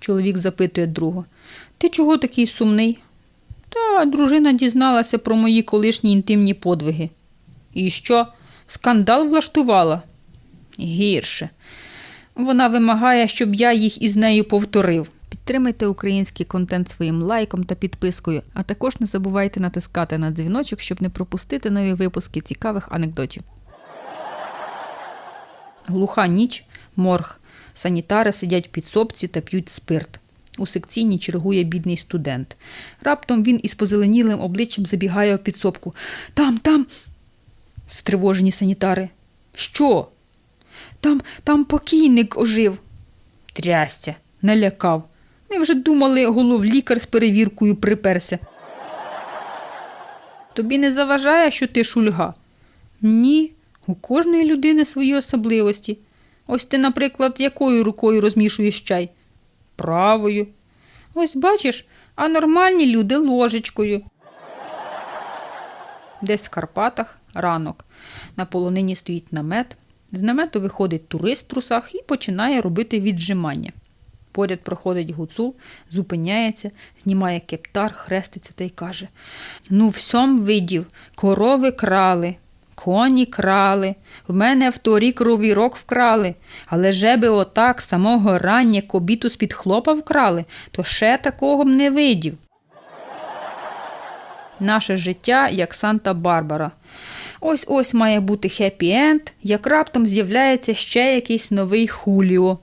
Чоловік запитує друга. Ти чого такий сумний? Та дружина дізналася про мої колишні інтимні подвиги. І що? Скандал влаштувала? Гірше. Вона вимагає, щоб я їх із нею повторив. Підтримайте український контент своїм лайком та підпискою, а також не забувайте натискати на дзвіночок, щоб не пропустити нові випуски цікавих анекдотів. Глуха ніч, морг. Санітари сидять в підсобці та п'ють спирт. У секційній чергує бідний студент. Раптом він із позеленілим обличчям забігає в підсобку. Там, там. Стривожені санітари. Що? Там, там покійник ожив. Трястя, налякав. Ми вже думали, головлікар з перевіркою приперся. Тобі не заважає, що ти шульга? Ні, у кожної людини свої особливості. Ось ти, наприклад, якою рукою розмішуєш чай? Правою. Ось бачиш, а нормальні люди ложечкою. Десь в Карпатах ранок. На полонині стоїть намет. З намету виходить турист в трусах і починає робити віджимання. Поряд проходить гуцул, зупиняється, знімає кептар, хреститься та й каже: Ну, всьом видів, корови крали, коні крали, в мене в торік ровірок вкрали, але же би отак самого рання кобіту з-під хлопа вкрали, то ще такого б не видів. Наше життя як Санта-Барбара. Ось ось має бути хеппі-енд, як раптом з'являється ще якийсь новий хуліо.